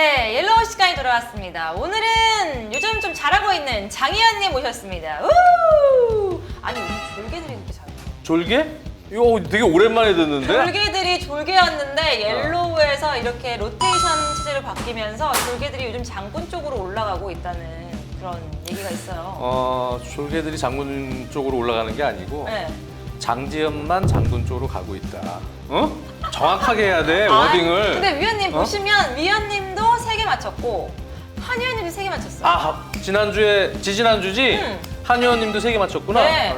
네, 옐로우 시간이 돌아왔습니다. 오늘은 요즘 좀 잘하고 있는 장희연님 모셨습니다. 우! 아니, 요즘 졸개들이 그렇게 잘해요. 졸개? 이거 되게 오랜만에 듣는데? 졸개들이 졸개였는데 옐로우에서 이렇게 로테이션 체제로 바뀌면서 졸개들이 요즘 장군 쪽으로 올라가고 있다는 그런 얘기가 있어요. 어, 졸개들이 장군 쪽으로 올라가는 게 아니고 네. 장지연만 장군 쪽으로 가고 있다. 어? 정확하게 해야 돼 아, 워딩을. 근데 위원님 어? 보시면 위원님도 세 개 맞췄고 한 위원님도 세 개 맞췄어요. 아 지난주에 지지난주지 음. 한 의원님도 세 개 맞췄구나. 네.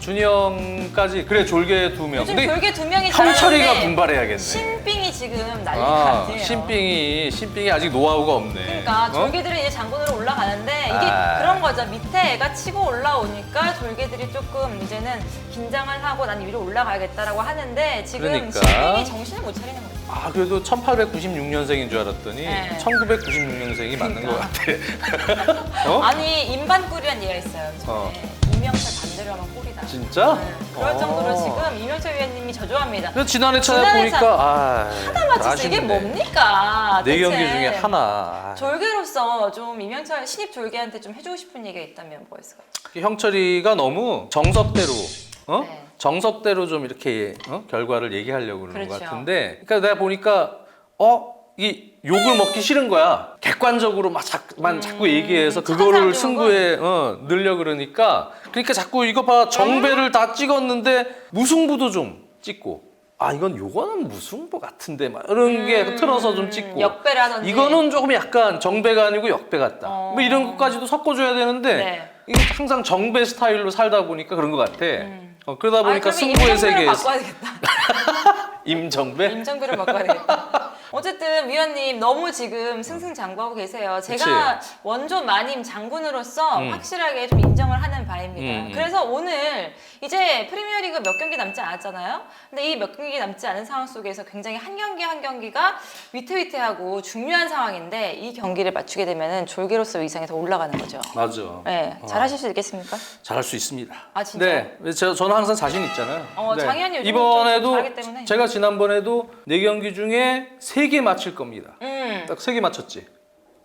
준이 형까지 그래 졸개 두 명. 요즘 근데 졸개 두 명이 형철이가 잘하는데 분발해야겠네. 신빙이 지금 난리가 아, 아니에요. 신빙이 신빙이 아직 노하우가 없네. 그러니까 어? 졸개들은 이제 장군으로 올라가는데 이게 아. 그런 거죠. 밑에 애가 치고 올라오니까 졸개들이 조금 이제는 긴장을 하고 난 위로 올라가야겠다라고 하는데 지금 그러니까. 신빙이 정신을 못 차리는 거죠. 아 그래도 1896년생인 줄 알았더니 네. 1996년생이 맞는 것 같아. 어? 아니 인반꿀이란 얘기가 있어요. 어. 전에 이명철 반대로 하면 꿀이다. 진짜? 네, 그럴 어. 정도로 지금 이명철 위원님이 저 좋아합니다. 근데 지난해 지난해 찾아보니까 아 하나 맞췄어. 이게 뭡니까? 네 대체. 경기 중에 하나. 아, 졸개로서 좀 이명철 신입 졸개한테 좀 해주고 싶은 얘기가 있다면 뭐였을까요? 형철이가 너무 정석대로 어? 네. 정석대로 좀 이렇게 어? 결과를 얘기하려고 그러는 것 그렇죠. 같은데 그러니까 내가 보니까 어? 이 욕을 먹기 싫은 거야. 객관적으로 막 자꾸만 자꾸 얘기해서 음, 그거를 승부에 어, 넣으려 그러니까 그러니까 자꾸 이거 봐 정배를 다 찍었는데 무승부도 좀 찍고 아 이건 요거는 무승부 같은데 막 이런 게 음, 틀어서 좀 찍고 하던지 이거는 조금 약간 정배가 아니고 역배 같다. 어. 뭐 이런 것까지도 섞어줘야 되는데 네. 이게 항상 정배 스타일로 살다 보니까 그런 것 같아. 음. 어, 그러다 보니까 아니, 그러면 승부의 세계에서 바꿔야. 임정배? 임정배를 바꿔야 되겠다. 어쨌든 위원님 너무 지금 승승장구하고 계세요. 제가 원조 마님 장군으로서 음. 확실하게 좀 인정을 하는 바입니다. 음, 음. 그래서 오늘 이제 프리미어리그 몇 경기 남지 않았잖아요. 근데 이 몇 경기 남지 않은 상황 속에서 굉장히 한 경기 한 경기가 위태위태하고 중요한 상황인데 이 경기를 맞추게 되면은 졸개로서 위상에 더 올라가는 거죠. 맞아. 네, 어. 잘하실 수 있겠습니까? 잘할 수 있습니다. 아, 진짜요? 네, 저, 저는 항상 자신 있잖아요. 어, 네. 장현이 요즘 좀 이번에도 잘하기 때문에. 제가 지난번에도 네 경기 중에 세개 맞힐 겁니다. 음. 딱 세 개 맞췄지.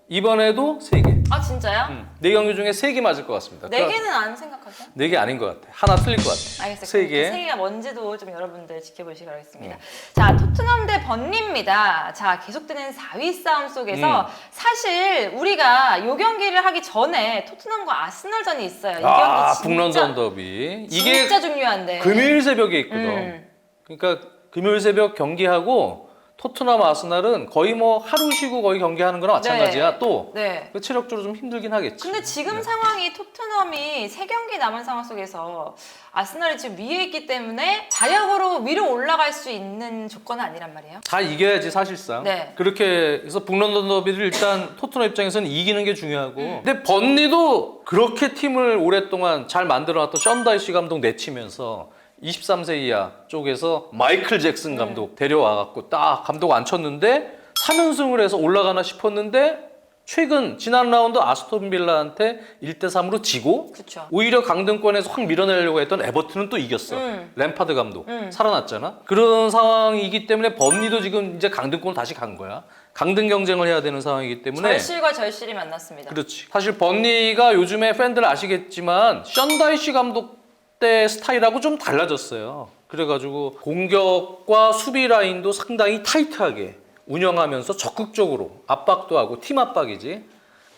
이번에도 세 개. 아 진짜요? 음, 네 경기 중에 세 개 맞을 것 같습니다. 네 개는 안 생각하죠? 네개 아닌 것 같아. 하나 틀릴 것 같아. 알겠어요. 세 개. 그세 개가 뭔지도 좀 여러분들 지켜보시기 바라겠습니다. 음. 자, 토트넘 대 번리입니다. 자, 계속되는 4위 싸움 속에서 음. 사실 우리가 요 경기를 하기 전에 토트넘과 아스널전이 있어요. 이 아, 경기 진짜, 북런던 더비. 이게 진짜 중요한데. 금요일 새벽에 있거든. 음. 그러니까 금요일 새벽 경기하고 토트넘 아스날은 거의 뭐 하루 쉬고 거의 경기하는 거랑 마찬가지야. 또 네. 그 체력적으로 좀 힘들긴 하겠지. 근데 지금 네. 상황이 토트넘이 세 경기 남은 상황 속에서 아스날이 지금 위에 있기 때문에 자력으로 위로 올라갈 수 있는 조건은 아니란 말이에요. 다 이겨야지 사실상. 네. 그렇게 해서 북런던 더비를 일단 토트넘 입장에서는 이기는 게 중요하고. 음. 근데 번니도 그렇게 팀을 오랫동안 잘 만들어놨던 션다이시 감독 내치면서 23세 이하 쪽에서 마이클 잭슨 음. 감독 데려와 갖고 딱 감독 앉혔는데 3연승을 해서 올라가나 싶었는데 최근 지난 라운드 아스톤 빌라한테 1대 3으로 지고 그렇죠. 오히려 강등권에서 확 밀어내려고 했던 에버튼은 또 이겼어. 음. 램파드 감독 음. 살아났잖아. 그런 상황이기 때문에 번니도 지금 이제 강등권을 다시 간 거야. 강등 경쟁을 해야 되는 상황이기 때문에 절실과 절실이 만났습니다. 그렇지. 사실 번니가 요즘에 팬들 아시겠지만 션다이시 감독 때 스타일하고 좀 달라졌어요. 그래가지고 공격과 수비 라인도 상당히 타이트하게 운영하면서 적극적으로 압박도 하고 팀 압박이지.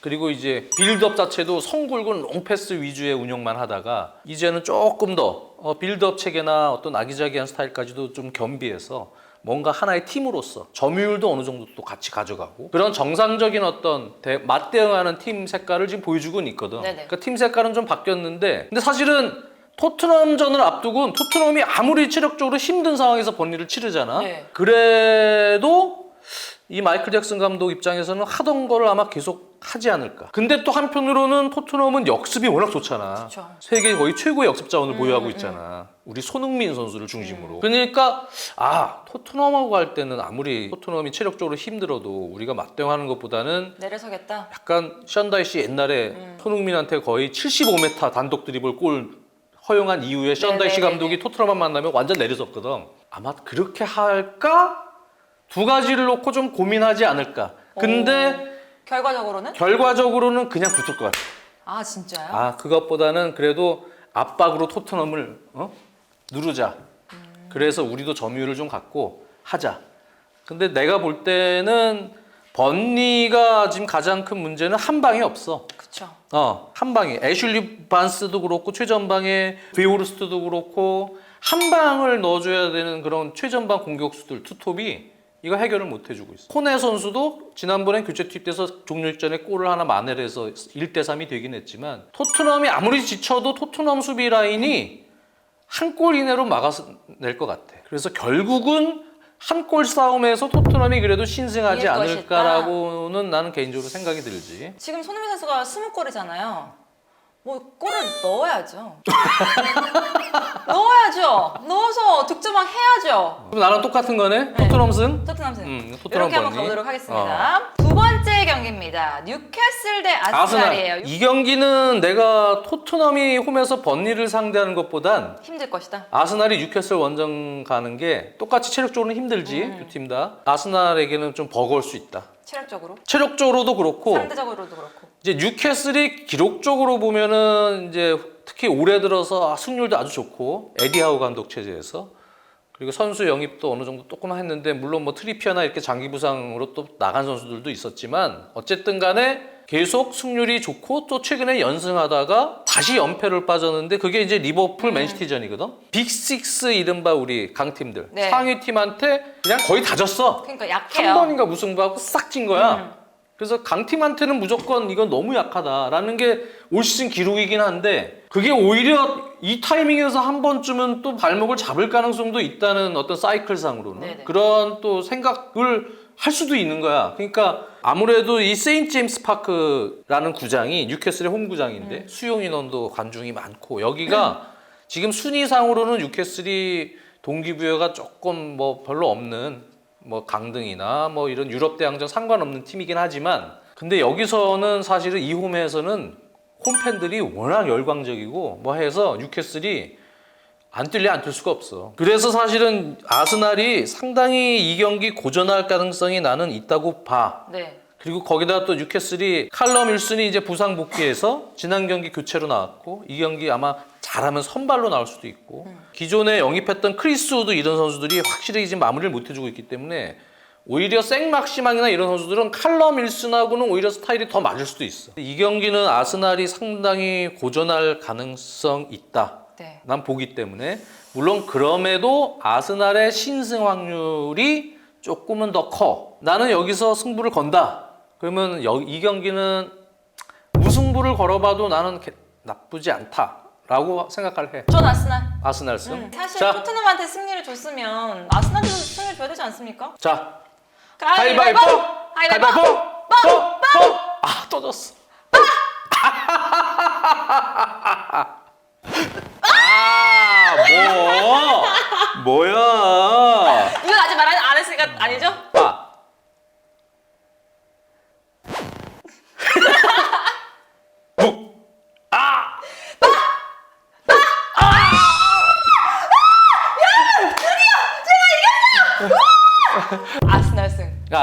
그리고 이제 빌드업 자체도 성굵은 롱패스 위주의 운영만 하다가 이제는 조금 더 어, 빌드업 체계나 어떤 아기자기한 스타일까지도 좀 겸비해서 뭔가 하나의 팀으로서 점유율도 어느 정도 또 같이 가져가고 그런 정상적인 어떤 대- 맞대응하는 팀 색깔을 지금 보여주고는 있거든. 네네. 그러니까 팀 색깔은 좀 바뀌었는데 근데 사실은 토트넘전을 앞두고는 토트넘이 아무리 체력적으로 힘든 상황에서 번리를 치르잖아. 네. 그래도 이 마이클 잭슨 감독 입장에서는 하던 거를 아마 계속 하지 않을까. 근데 또 한편으로는 토트넘은 역습이 워낙 좋잖아. 그쵸. 세계 거의 최고의 역습 자원을 보유하고 음. 있잖아. 우리 손흥민 선수를 중심으로. 그러니까 아 토트넘하고 할 때는 아무리 토트넘이 체력적으로 힘들어도 우리가 맞대응하는 것보다는 내려서겠다. 약간 션다이씨 옛날에 음. 손흥민한테 거의 75m 단독 드리블 골 허용한 이후에 네네네네. 감독이 토트넘만 만나면 완전 내려섰거든. 아마 그렇게 할까? 두 가지를 놓고 좀 고민하지 않을까. 근데 결과적으로는? 결과적으로는 그냥 붙을 것 같아. 아 진짜요? 아 그것보다는 그래도 압박으로 토트넘을 어? 누르자. 그래서 우리도 점유율을 좀 갖고 하자. 근데 내가 볼 때는 번니가 지금 가장 큰 문제는 한 방이 없어. 그쵸. 어, 한 방에 애슐리 반스도 그렇고 최전방에 베오르스트도 그렇고 한 방을 넣어줘야 되는 그런 최전방 공격수들 투톱이 이거 해결을 못 해주고 있어. 코네 선수도 지난번에 교체 투입돼서 종료전에 골을 하나 만회를 해서 1대 3이 되긴 했지만 토트넘이 아무리 지쳐도 토트넘 수비 라인이 한 골 이내로 막아낼 것 같아. 그래서 결국은 한 골 싸움에서 토트넘이 그래도 신승하지 이길 것이다. 않을까라고는 나는 개인적으로 생각이 들지. 지금 손흥민 선수가 20골이잖아요. 뭐 골을 넣어야죠. 넣어야죠. 넣어서 득점왕 해야죠. 그럼 나랑 똑같은 거네? 토트넘 승? 토트넘 승. 음, 토트넘 이렇게 한번. 가보도록 하겠습니다. 두 번째 경기입니다. 뉴캐슬 대 아스날이에요. 아스날. 이 경기는 내가 토트넘이 홈에서 번니를 상대하는 것보단 힘들 것이다. 아스날이 뉴캐슬 원정 가는 게 똑같이 체력적으로는 힘들지 음. 두팀 다. 아스날에게는 좀 버거울 수 있다. 체력적으로, 체력적으로도 그렇고 상대적으로도 그렇고. 이제 뉴캐슬이 기록적으로 보면은 이제 특히 올해 들어서 승률도 아주 좋고 에디하우 감독 체제에서 그리고 선수 영입도 어느 정도 조금 했는데 물론 뭐 트리피어나 이렇게 장기 부상으로 또 나간 선수들도 있었지만 어쨌든 간에 계속 승률이 좋고 또 최근에 연승하다가 다시 연패를 빠졌는데 그게 이제 리버풀 맨시티전이거든. 빅식스 이른바 우리 강팀들 네. 상위 팀한테 그냥 거의 다 졌어. 그러니까 한 약해요. 번인가 무승부하고 싹찐 거야. 음. 그래서 강팀한테는 무조건 이건 너무 약하다라는 게 올 시즌 기록이긴 한데 그게 오히려 이 타이밍에서 한 번쯤은 또 발목을 잡을 가능성도 있다는 어떤 사이클상으로는 네네. 그런 또 생각을 할 수도 있는 거야. 그러니까 아무래도 이 세인트 제임스 파크라는 구장이 뉴캐슬의 홈 구장인데 음. 수용 인원도 관중이 많고 여기가 지금 순위상으로는 뉴캐슬이 동기부여가 조금 뭐 별로 없는 뭐 강등이나 뭐 이런 유럽 대항전 상관없는 팀이긴 하지만 근데 여기서는 사실은 이 홈에서는 홈팬들이 워낙 열광적이고 뭐 해서 뉴캐슬이 안 뛸래 안 뛸 수가 없어. 그래서 사실은 아스날이 상당히 이 경기 고전할 가능성이 나는 있다고 봐. 네. 그리고 거기다 또 뉴캐슬이 칼럼 일슨이 이제 부상 복귀해서 지난 경기 교체로 나왔고 이 경기 아마 잘하면 선발로 나올 수도 있고 기존에 영입했던 크리스 우드 이런 선수들이 확실히 지금 마무리를 못 해주고 있기 때문에 오히려 생막시망이나 이런 선수들은 칼럼 일슨하고는 오히려 스타일이 더 맞을 수도 있어. 이 경기는 아스날이 상당히 고전할 가능성 있다. 네. 난 보기 때문에 물론 그럼에도 아스날의 신승 확률이 조금은 더 커. 나는 여기서 승부를 건다. 그러면 여- 이 경기는 무승부를 걸어봐도 나는 개- 나쁘지 않다라고 생각을 해. 전 아스날. 아스날 승. 음, 사실 자, 토트넘한테 승리를 줬으면 아스날도 승리를 줘야 되지 않습니까? 자, 가위바위보, 가위바위보. 뽀, 뽀. 아, 또 졌어. 아, 뭐? 뭐야? 이건 아직 말 안 했으니까 아니죠?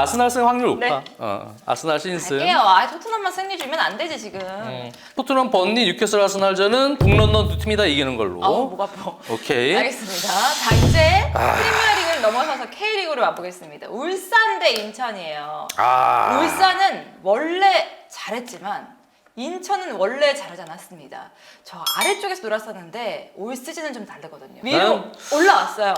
아스날 승. 야, 아스날 승 확률 높아. 네. 어, 아스날 신승. 갈게요. 아 토트넘만 승리 주면 안 되지 지금. 음. 토트넘 번니 뉴캐슬 아스날전은 북런던 두 팀이 다 이기는 걸로. 아우 목 아파. 오케이. 알겠습니다. 자 이제 아. 프리미어리그를 넘어서서 K리그를 맛보겠습니다. 울산 대 인천이에요. 아. 울산은 원래 잘했지만 인천은 원래 잘하지 않았습니다. 저 아래쪽에서 놀았었는데 올 시즌은 좀 다르거든요. 위로 난- 올라왔어요.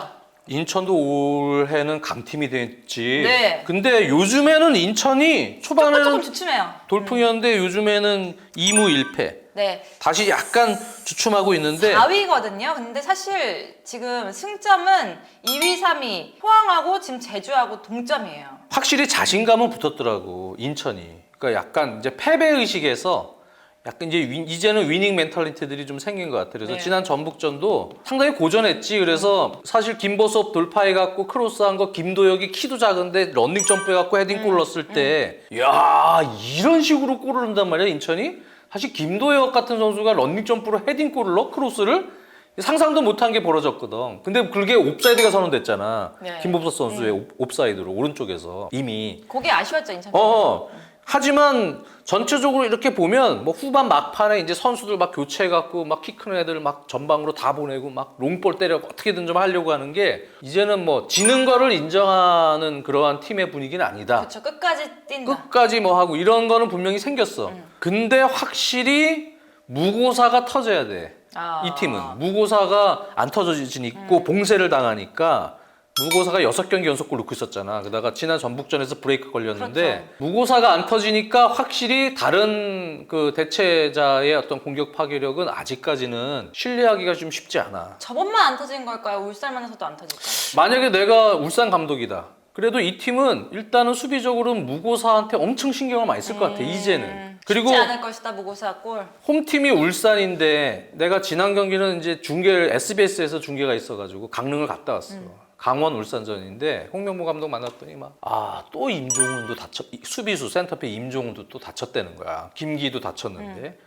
인천도 올해는 강팀이 됐지. 네. 근데 요즘에는 인천이 조금 조금 초반에는 주춤해요. 돌풍이었는데 요즘에는 2무 1패. 네. 다시 약간 주춤하고 있는데 4위거든요. 근데 사실 지금 승점은 2위, 3위 포항하고 지금 제주하고 동점이에요. 확실히 자신감은 붙었더라고 인천이. 그러니까 약간 이제 패배 의식에서 약간 이제 위- 이제는 위닝 멘탈리티들이 좀 생긴 것 같아. 그래서 네. 지난 전북전도 상당히 고전했지. 그래서 사실 김보섭 돌파해갖고 크로스한 거 김도혁이 키도 작은데 런닝 점프해갖고 음. 헤딩골 넣었을 때, 야 이런 식으로 골을 넣는단 말이야 인천이. 사실 김도혁 같은 선수가 런닝 점프로 헤딩골을 넣어 크로스를. 상상도 못한 게 벌어졌거든. 근데 그게 옵사이드가 선언됐잖아. 네. 김범석 선수의 옵- 옵사이드로 오른쪽에서 이미. 그게 아쉬웠죠 인천. 어. 하지만 전체적으로 이렇게 보면 뭐 후반 막판에 이제 선수들 막 교체해갖고 막 키 큰 애들 막 전방으로 다 보내고 막 롱볼 때려 어떻게든 좀 하려고 하는 게 이제는 뭐 지는 거를 인정하는 그러한 팀의 분위기는 아니다. 그렇죠. 끝까지 뛴다. 끝까지 뭐 하고 이런 거는 분명히 생겼어. 근데 확실히 무고사가 터져야 돼. 아. 이 팀은 무고사가 안 터져지니까 봉쇄를 당하니까 무고사가 여섯 경기 연속골 넣고 있었잖아. 그다가 지난 전북전에서 브레이크 걸렸는데 무고사가 안 터지니까 확실히 다른 그 대체자의 어떤 공격 파괴력은 아직까지는 신뢰하기가 좀 쉽지 않아. 저번만 안 터진 걸까요? 울산만에서도 안 터질까요? 만약에 내가 울산 감독이다. 그래도 이 팀은 일단은 수비적으로 무고사한테 엄청 신경을 많이 쓸 것 같아. 이제는. 그리고 음. 쉽지 않을 것이다 무고사 골. 홈팀이 울산인데 내가 지난 경기는 이제 중계 SBS에서 중계가 있어가지고 강릉을 갔다 왔어. 강원 울산전인데 홍명보 감독 만났더니 막 아 또 임종훈도 다쳤 수비수 센터백 임종훈도 또 다쳤다는 거야. 김기도 다쳤는데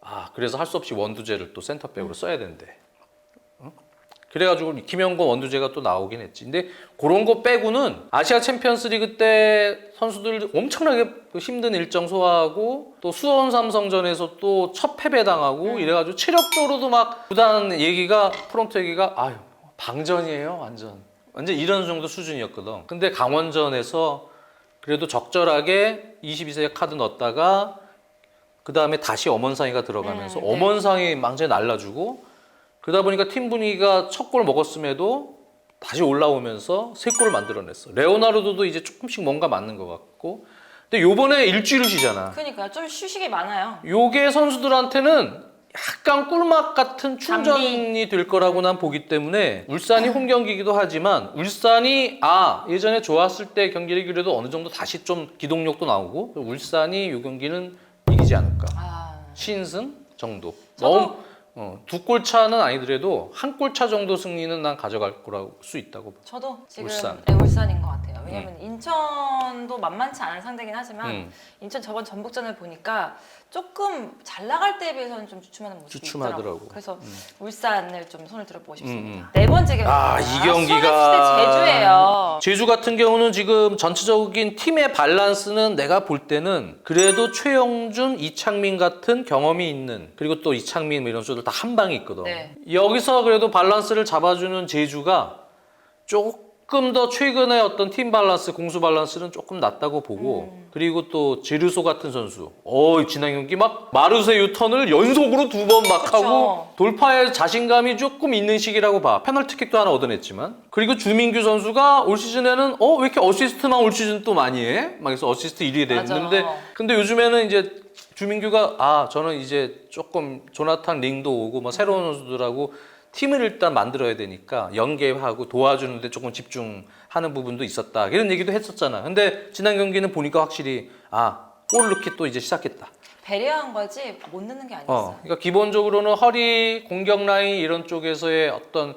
아 그래서 할 수 없이 원두재를 또 센터백으로 써야 된대. 어? 그래가지고 김영건 원두재가 또 나오긴 했지. 근데 그런 거 빼고는 아시아 챔피언스리그 때 선수들 엄청나게 그 힘든 일정 소화하고 또 수원 삼성전에서 또 첫 패배 당하고 이래가지고 체력적으로도 막 구단 얘기가 프론트 얘기가 아유 방전이에요 완전 완전 이런 정도 수준이었거든. 근데 강원전에서 그래도 적절하게 22세 카드 넣었다가 그 다음에 다시 엄원상이가 들어가면서 음, 네. 엄원상이 망제 날라주고 그러다 보니까 팀 분위기가 첫 골 먹었음에도 다시 올라오면서 세 골을 만들어냈어. 레오나르도도 이제 조금씩 뭔가 맞는 것 같고. 근데 요번에 일주일을 쉬잖아. 그러니까 좀 휴식이 많아요. 요게 선수들한테는 약간 꿀맛 같은 충전이 될 거라고 난 보기 때문에 울산이 홈 경기이기도 하지만 울산이 아 예전에 좋았을 때 경기를 그래도 어느 정도 다시 좀 기동력도 나오고 울산이 요 경기는 이기지 않을까 아. 신승 정도 저도- 너무 어, 두 골 차는 아니더라도 한 골 차 정도 승리는 난 가져갈 거라고 수 있다고 봐. 저도 지금 울산. 네, 울산인 것 같아요. 왜냐면 인천도 만만치 않은 상대긴 하지만 음. 인천 저번 전북전을 보니까 조금 잘 나갈 때에 비해서는 좀 주춤하는 모습이 주춤하더라고. 있더라고요. 그래서 울산을 좀 손을 들어보고 싶습니다. 음, 음. 네 번째 경기. 아, 이 경기가- 수원FC 대 제주예요. 제주 같은 경우는 지금 전체적인 팀의 밸런스는 내가 볼 때는 그래도 최영준, 이창민 같은 경험이 있는 그리고 또 이창민 뭐 이런 선수들 다 한 방이 있거든. 네. 여기서 그래도 밸런스를 잡아주는 제주가 조금 더 최근에 어떤 팀 밸런스, 공수 밸런스는 조금 낮다고 보고 음. 그리고 또 제르소 같은 선수, 어 지난 경기 막 마르세 유턴을 연속으로 두 번 막. 하고 돌파에 자신감이 조금 있는 시기라고 봐. 페널티킥도 하나 얻어냈지만. 그리고 주민규 선수가 올 시즌에는 어 왜 이렇게 어시스트만 올 시즌 또 많이 해? 막 해서 어시스트 1위 됐는데. 근데 요즘에는 이제 주민규가 아 저는 이제 조금 조나탄 링도 오고 뭐 새로운 선수들하고 팀을 일단 만들어야 되니까 연계하고 도와주는데 조금 집중하는 부분도 있었다 이런 얘기도 했었잖아. 근데 지난 경기는 보니까 확실히 아 골 넣기 또 이제 시작했다. 배려한 거지 못 넣는 게 아니었어요. 어, 그러니까 기본적으로는 허리 공격 라인 이런 쪽에서의 어떤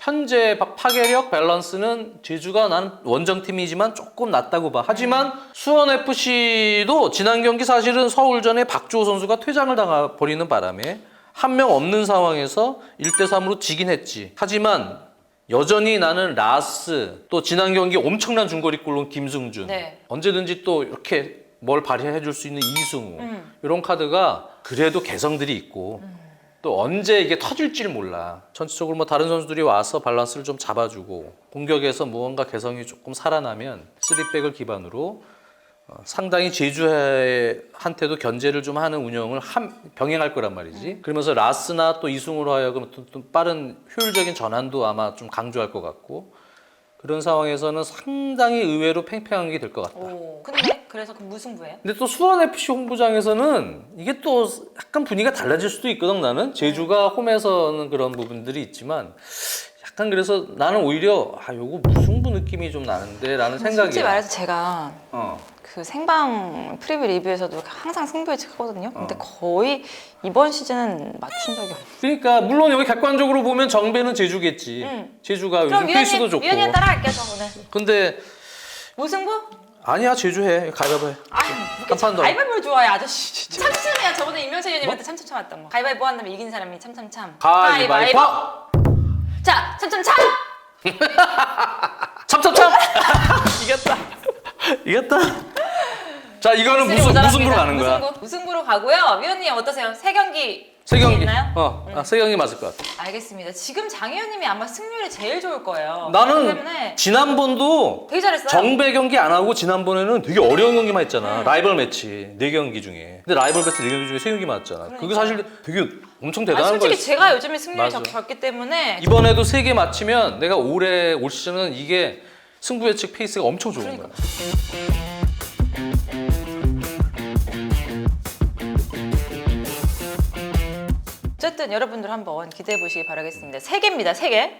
현재 파- 파괴력 밸런스는 제주가 나는 원정 팀이지만 조금 낮다고 봐. 하지만 수원 FC도 지난 경기 사실은 서울전에 박주호 선수가 퇴장을 당해 버리는 바람에 한 명 없는 상황에서 1대 3으로 지긴 했지. 하지만 여전히 나는 라스 또 지난 경기 엄청난 중거리골 로 김승준 네. 언제든지 또 이렇게 뭘 발휘해 줄 수 있는 이승우 음. 이런 카드가 그래도 개성들이 있고 또 언제 이게 터질지를 몰라 전체적으로 뭐 다른 선수들이 와서 밸런스를 좀 잡아주고 공격에서 무언가 개성이 조금 살아나면 쓰리백을 기반으로 어, 상당히 제주한테도 견제를 좀 하는 운영을 함- 병행할 거란 말이지. 그러면서 라스나 또 이승우로 하여금 또- 또 빠른 효율적인 전환도 아마 좀 강조할 것 같고 그런 상황에서는 상당히 의외로 팽팽한 게 될 것 같다. 오. 근데 그래서 그 무승부예요? 근데 또 수원 FC 홍보장에서는 이게 또 약간 분위기가 달라질 수도 있거든 나는 제주가 홈에서는 그런 부분들이 있지만 약간 그래서 나는 오히려 아 요거 무승부 느낌이 좀 나는데 라는 솔직히 생각이야. 말해서 제가 어. 그 생방 프리뷰 리뷰에서도 항상 승부 예측하거든요. 어. 근데 거의 이번 시즌은 맞춘 적이 없어요. 그러니까 물론 여기 객관적으로 보면 정배는 제주겠지. 응. 제주가 그럼 요즘 페이스도 위원님, 좋고. 위원님 따라갈게요, 저 오늘. 근데 무승부? 아니야 제주해 가위바위보 해. 아이 한뭐판 더. 가위바위보를 좋아해 아저씨 진짜 참참이야 저번에 임명철 의원님한테 참참참 왔던 거 가위바위보 한 다음에 이긴 사람이 참참참 가위바위보. 자 참참참 참참참. 이겼다. 이겼다. 자 이거는 무슨 무승부로 가는 거야. 무승부, 무승부로 가고요 위원님 어떠세요? 세 경기 세 경기. 있나요? 어, 아, 세 경기 맞을 것 같아. 알겠습니다 지금 장 의원님이 아마 승률이 제일 좋을 거예요 나는 그렇기 때문에 지난번도 되게 잘했어요 정배 경기 안 하고 지난번에는 되게 어려운 경기만 했잖아. 음. 라이벌 매치 네 경기 중에. 근데 라이벌 매치 네 경기 중에 세 경기만 했잖아. 그게 사실 되게 엄청 대단한 솔직히 거였어. 제가 요즘에 승률이 맞아. 적- 적기 때문에 이번에도 세 개 맞히면 내가 올해 올 시즌은 이게 승부 예측 페이스가 엄청 좋은 그러니까. 거야. 어쨌든 여러분들 한번 기대해 보시기 바라겠습니다. 세 개입니다 세 개